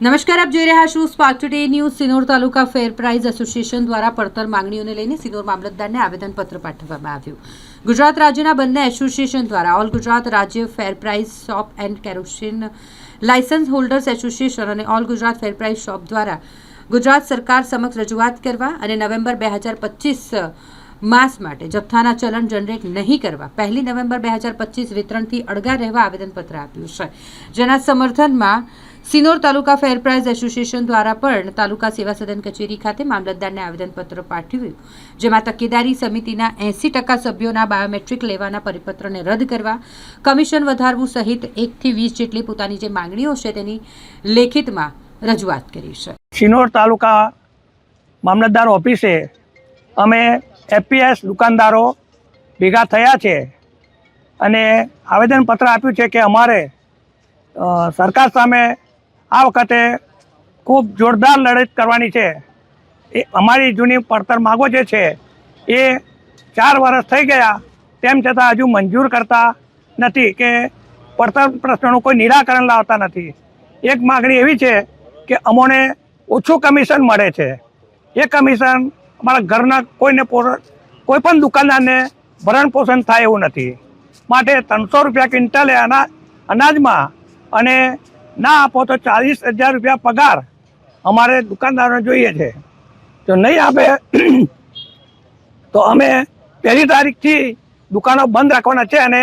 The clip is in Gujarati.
નમસ્કાર, આપ જોઈ રહ્યા છો Spark Today News Sinor taluka fair price association દ્વારા પડતર માંગણીઓને લઈને સિનોર મામલતદારને આવેદનપત્ર પાઠવવામાં આવ્યું. ગુજરાત રાજ્યના બંને એસોસિએશન દ્વારા ઓલ ગુજરાત રાજ્ય fair price shop and kerosene licence holders association અને all Gujarat fair price shop દ્વારા ગુજરાત સરકાર સમક્ષ રજૂઆત કરવા અને નવેમ્બર બે હજાર પચીસ માસ માટે જથ્થાના ચલણ જનરેટ નહીં કરવા, પહેલી નવેમ્બર બે હજાર પચીસ વિતરણથી અળગા રહેવા આવેદનપત્ર આપ્યું છે. જેના સમર્થનમાં Sinor taluka fair price association દ્વારા પણ તાલુકા સેવા સદન કચેરી ખાતે મામલતદારને આવેદનપત્ર પાઠવ્યું, જેમાં તકેદારી સમિતિના એંસી ટકા સભ્યોના બાયોમેટ્રિક લેવાના પરિપત્રને રદ કરવા, કમિશન વધારવું સહિત એકથી વીસ જેટલી પોતાની જે માંગણીઓ છે તેની લેખિતમાં રજૂઆત કરી છે. સિનોર તાલુકા મામલતદાર ઓફિસે અમે એફપીએસ દુકાનદારો ભેગા થયા છે અને આવેદનપત્ર આપ્યું છે કે અમારે સરકાર સામે આ વખતે ખૂબ જોરદાર લડત કરવાની છે. એ અમારી જૂની પડતર માગો જે છે, એ ચાર વર્ષ થઈ ગયા. તેમ છતાં હજુ મંજૂર કરતા નથી કે પડતર પ્રશ્નોનું કોઈ નિરાકરણ લાવતા નથી. એક માગણી એવી છે કે અમોને ઓછું કમિશન મળે છે. એ કમિશન અમારા ઘરના કોઈને કોઈ પણ દુકાનદારને ભરણ પોષણ થાય એવું નથી. માટે ત્રણસો રૂપિયા ક્વિન્ટલે અનાજ, અનાજમાં અને ના આપો તો ચાલીસ હજાર રૂપિયા પગાર અમારે દુકાનદારોને જોઈએ છે. જો નહીં આપે, તો અમે પહેલી તારીખથી દુકાનો બંધ રાખવાના છે અને